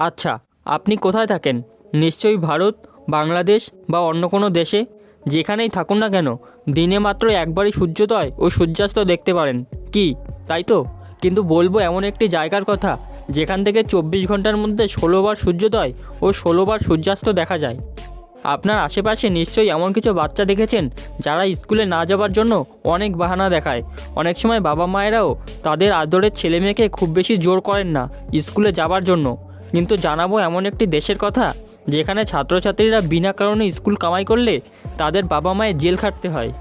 আচ্ছা আপনি কোথায় থাকেন? নিশ্চয়ই ভারত, বাংলাদেশ বা অন্য কোনো দেশে? যেখানেই থাকুন না কেন, দিনে মাত্র একবারই সূর্যোদয় ও সূর্যাস্ত দেখতে পারেন। কি, তাই তো? কিন্তু বলব এমন একটি জায়গার কথা, যেখান থেকে চব্বিশ ঘণ্টার মধ্যে ষোলোবার সূর্যোদয় ও ষোলোবার সূর্যাস্ত দেখা যায়। আপনার আশেপাশে নিশ্চয়ই এমন কিছু বাচ্চা দেখেছেন, যারা স্কুলে না যাওয়ার জন্য অনেক বাহানা দেখায়। অনেক সময় বাবা মায়েরাও তাদের আদরের ছেলে মেয়েকে খুব বেশি জোর করেন না, স্কুলে যাবার জন্য। কিন্তু জানাব এমন একটি দেশের কথা, যেখানে ছাত্রছাত্রীরা বিনা কারণে স্কুল কামাই করলে তাদের বাবা মায়ের জেল খাটতে হয়।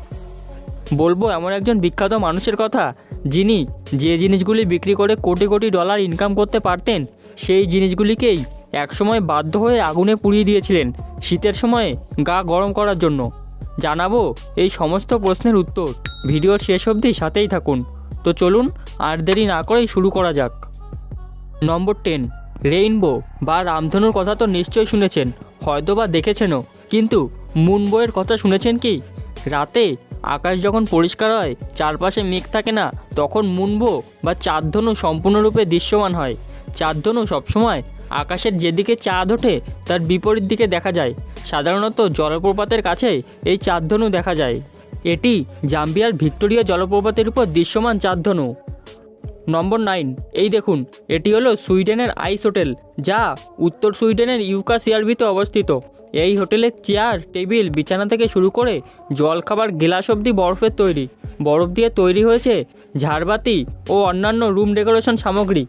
বলব এমন একজন বিখ্যাত মানুষের কথা, যিনি যে জিনিসগুলি বিক্রি করে কোটি কোটি ডলার ইনকাম করতে পারতেন, সেই জিনিসগুলিকেই একসময় বাধ্য হয়ে আগুনে পুড়িয়ে দিয়েছিলেন শীতের সময়ে গা গরম করার জন্য। জানাব এই সমস্ত প্রশ্নের উত্তর। ভিডিওর শেষ অবধি সাথেই থাকুন। তো চলুন আর দেরি না করেই শুরু করা যাক। নম্বর টেন। রেইনবো বা রামধনুর কথা তো নিশ্চয়ই শুনেছেন হয়তো বা দেখেছেনও। কিন্তু মুনবোয়ের কথা শুনেছেন কি? রাতে আকাশ যখন পরিষ্কার হয়, চারপাশে মেঘ থাকে না, তখন মুনবো বা চাঁদধনু সম্পূর্ণরূপে দৃশ্যমান হয়। চাঁদধনু সবসময় আকাশের যেদিকে চাঁদ ওঠে, তার বিপরীত দিকে দেখা যায়। সাধারণত জলপ্রপাতের কাছে এই চাঁদধনু দেখা যায়। এটি জাম্বিয়ার ভিক্টোরিয়া জলপ্রপাতের উপর দৃশ্যমান চাঁদধনু। নম্বর নাইন। এই দেখুন, এটি হলো সুইডেনের আইস হোটেল, যা উত্তর সুইডেনের ইউকা সিআরবিতে অবস্থিত। এই হোটেলের চেয়ার, টেবিল, বিছানা থেকে শুরু করে জলখাবার গ্লাস অবধি বরফের তৈরি। বরফ দিয়ে তৈরি হয়েছে ঝাড়বাতি ও অন্যান্য রুম ডেকোরেশন সামগ্রী।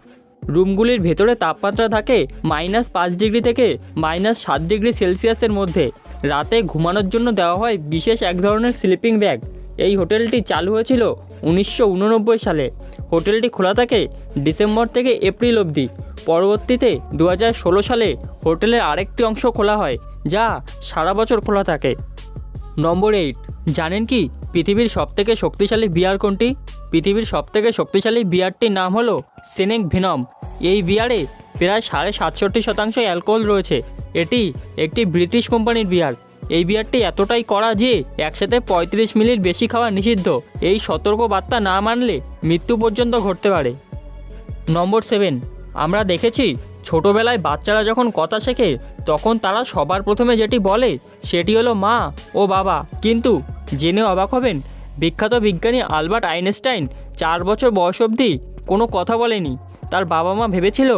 রুমগুলির ভেতরে তাপমাত্রা থাকে মাইনাস পাঁচ ডিগ্রি থেকে মাইনাস সাত ডিগ্রি সেলসিয়াসের মধ্যে। রাতে ঘুমানোর জন্য দেওয়া হয় বিশেষ এক ধরনের স্লিপিং ব্যাগ। এই হোটেলটি চালু হয়েছিল উনিশশো উননব্বই সালে। হোটেলটি খোলা থাকে ডিসেম্বর থেকে এপ্রিল অবধি। পরবর্তীতে দু হাজার ষোলো সালে হোটেলের আরেকটি অংশ খোলা হয়, যা সারা বছর খোলা থাকে। নম্বর এইট, জানেন কি পৃথিবীর সবথেকে শক্তিশালী বিয়ার কোনটি? পৃথিবীর সবথেকে শক্তিশালী বিয়ারটির নাম হলো সেনেক ভেনম। এই বিয়ারে প্রায় সাড়ে সাতষট্টি শতাংশ অ্যালকোহল রয়েছে। এটি একটি ব্রিটিশ কোম্পানির বিয়ার। এই বিয়ারটি এতটাই কড়া যে একসাথে পঁয়ত্রিশ মিনিট বেশি খাওয়া নিষিদ্ধ। এই সতর্ক বার্তা না মানলে মৃত্যু পর্যন্ত ঘটতে পারে। Number seven. আমরা দেখেছি, ছোটোবেলায় বাচ্চারা যখন কথা শেখে, তখন তারা সবার প্রথমে যেটি বলে, সেটি হলো মা ও বাবা। কিন্তু জেনে অবাক হবেন, বিখ্যাত বিজ্ঞানী আলবার্ট আইনস্টাইন চার বছর বয়স অবধি কোনো কথা বলেনি। তার বাবা মা ভেবেছিল,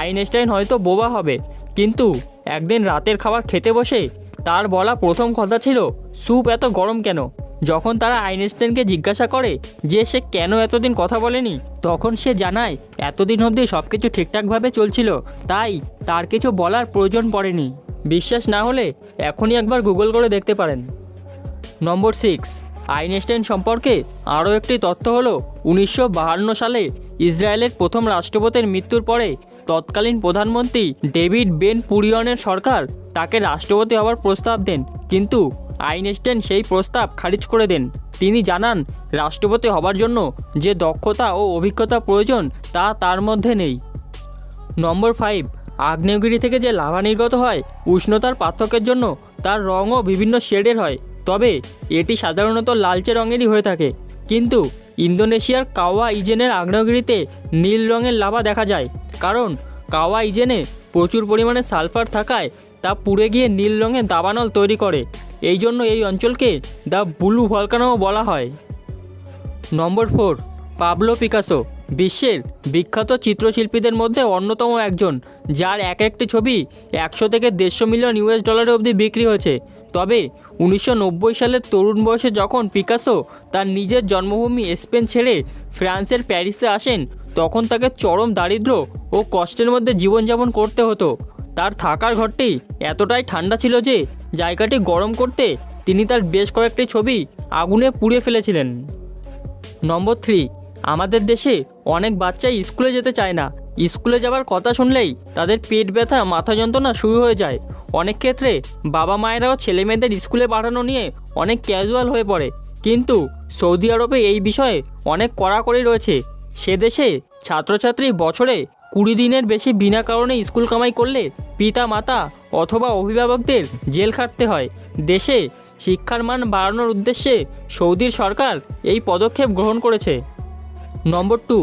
আইনস্টাইন হয়তো বোবা হবে। কিন্তু একদিন রাতের খাবার খেতে বসে তার বলা প্রথম কথা ছিল স্যুপ এত গরম কেন? যখন তারা আইনস্টাইনকে জিজ্ঞাসা করে যে সে কেন এতদিন কথা বলেনি, তখন সে জানায়, এতদিন অবধি সব কিছু ঠিকঠাকভাবে চলছিল, তাই তার কিছু বলার প্রয়োজন পড়েনি। বিশ্বাস না হলে এখনই একবার গুগল করে দেখতে পারেন। নম্বর সিক্স, আইনস্টাইন সম্পর্কে আরও একটি তথ্য হলো, উনিশশো সালে ইসরায়েলের প্রথম রাষ্ট্রপতির মৃত্যুর পরে তৎকালীন প্রধানমন্ত্রী ডেভিড বেন পুরিয়নের সরকার তাকে রাষ্ট্রপতি হওয়ার প্রস্তাব দেন। কিন্তু আইনস্টাইন সেই প্রস্তাব খারিজ করে দেন। তিনি জানান, রাষ্ট্রপতি হবার জন্য যে দক্ষতা ও অভিজ্ঞতা প্রয়োজন, তা তার মধ্যে নেই। নম্বর ফাইভ, আগ্নেয়গিরি থেকে যে লাভা নির্গত হয়, উষ্ণতার পার্থক্যের জন্য তার রঙও বিভিন্ন শেডের হয়। তবে এটি সাধারণত লালচে রঙেরই হয়ে থাকে। কিন্তু ইন্দোনেশিয়ার কাওয়া ইজেনের আগ্নেয়গিরিতে নীল রঙের লাভা দেখা যায়। কারণ কাওয়া ইজেনে প্রচুর পরিমাণে সালফার থাকায় তা পুড়ে গিয়ে নীল রঙের দাবানল তৈরি করে। এই জন্য এই অঞ্চলকে দ্য ব্লু ভলকানোও বলা হয়। নম্বর ফোর, পাবলো পিকাসো, বিশ্বের বিখ্যাত চিত্রশিল্পীদের মধ্যে অন্যতম একজন, যার এক একটি ছবি একশো থেকে দেড়শো মিলিয়ন ইউএস ডলার অবধি বিক্রি হয়েছে। তবে উনিশশো নব্বই সালের তরুণ বয়সে যখন পিকাসো তার নিজের জন্মভূমি স্পেন ছেড়ে ফ্রান্সের প্যারিসে আসেন, তখন তাকে চরম দারিদ্র্য ও কষ্টের মধ্যে জীবনযাপন করতে হতো। তার থাকার ঘরটি এতটাই ঠান্ডা ছিল যে জায়গাটি গরম করতে তিনি তার বেশ কয়েকটি ছবি আগুনে পুড়িয়ে ফেলেছিলেন। নম্বর থ্রি, আমাদের দেশে অনেক বাচ্চাই স্কুলে যেতে চায় না। স্কুলে যাওয়ার কথা শুনলেই তাদের পেট ব্যথা, মাথা যন্ত্রণা শুরু হয়ে যায়। অনেক ক্ষেত্রে বাবা মায়েরাও ছেলে মেয়েদের স্কুলে পাঠানো নিয়ে অনেক ক্যাজুয়াল হয়ে পড়ে। কিন্তু সৌদি আরবে এই বিষয়ে অনেক কড়াকড়ি রয়েছে। সে দেশে ছাত্রছাত্রী বছরে কুড়ি দিনের বেশি বিনা কারণে স্কুল কামাই করলে পিতা মাতা অথবা অভিভাবকদের জেল খাটতে হয়। দেশে শিক্ষার মান বাড়ানোর উদ্দেশ্যে সৌদির সরকার এই পদক্ষেপ গ্রহণ করেছে। নম্বর টু,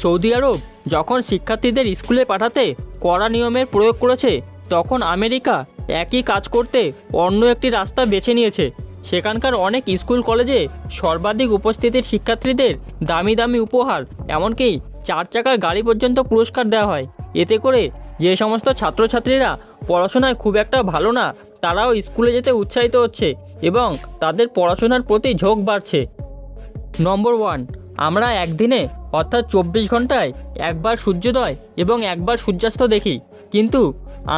সৌদি আরব যখন শিক্ষার্থীদের স্কুলে পাঠাতে কড়া নিয়মের প্রয়োগ করেছে, তখন আমেরিকা একই কাজ করতে অন্য একটি রাস্তা বেছে নিয়েছে। সেখানকার অনেক স্কুল কলেজে সর্বাধিক উপস্থিতির শিক্ষার্থীদের দামি দামি উপহার, এমনকি চার চাকার গাড়ি পর্যন্ত পুরস্কার দেওয়া হয়। এতে করে যে সমস্ত ছাত্রছাত্রীরা পড়াশোনায় খুব একটা ভালো না, তারাও স্কুলে যেতে উৎসাহিত হচ্ছে এবং তাদের পড়াশোনার প্রতি ঝোঁক বাড়ছে। নম্বর ওয়ান, আমরা একদিনে অর্থাৎ চব্বিশ ঘন্টায় একবার সূর্যোদয় এবং একবার সূর্যাস্ত দেখি। কিন্তু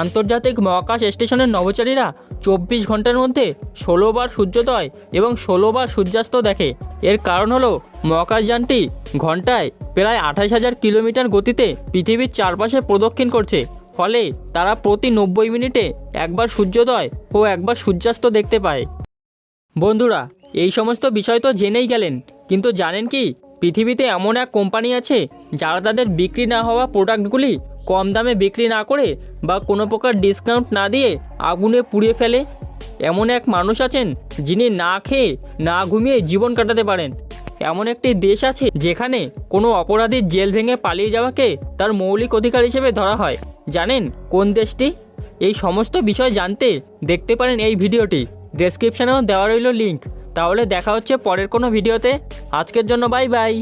আন্তর্জাতিক মহাকাশ স্টেশনের নভোচারীরা চব্বিশ ঘণ্টার মধ্যে ষোলোবার সূর্যোদয় এবং ষোলোবার সূর্যাস্ত দেখে। এর কারণ হলো মহাকাশযানটি ঘন্টায় প্রায় আঠাশ হাজার কিলোমিটার গতিতে পৃথিবীর চারপাশে প্রদক্ষিণ করছে। ফলে তারা প্রতি নব্বই মিনিটে একবার সূর্যোদয় ও একবার সূর্যাস্ত দেখতে পায়। বন্ধুরা, এই সমস্ত বিষয় তো জেনেই গেলেন, কিন্তু জানেন কি, পৃথিবীতে এমন এক কোম্পানি আছে যারা তাদের বিক্রি না হওয়া প্রোডাক্টগুলি কম দামে বিক্রি না করে বা কোনো প্রকার ডিসকাউন্ট না দিয়ে আগুনে পুড়িয়ে ফেলে? এমন এক মানুষ আছেন যিনি না খেয়ে, না ঘুমিয়ে জীবন কাটাতে পারেন। এমন একটি দেশ আছে যেখানে কোনো অপরাধীর জেল ভেঙে পালিয়ে যাওয়াকে তার মৌলিক অধিকার হিসেবে ধরা হয়। জানেন কোন দেশটি? এই সমস্ত বিষয় জানতে দেখতে পারেন এই ভিডিওটি। ডেসক্রিপশানেও দেওয়া রইল লিঙ্ক তাহলে দেখা হচ্ছে পরের কোনো ভিডিওতে। আজকের জন্য বাই বাই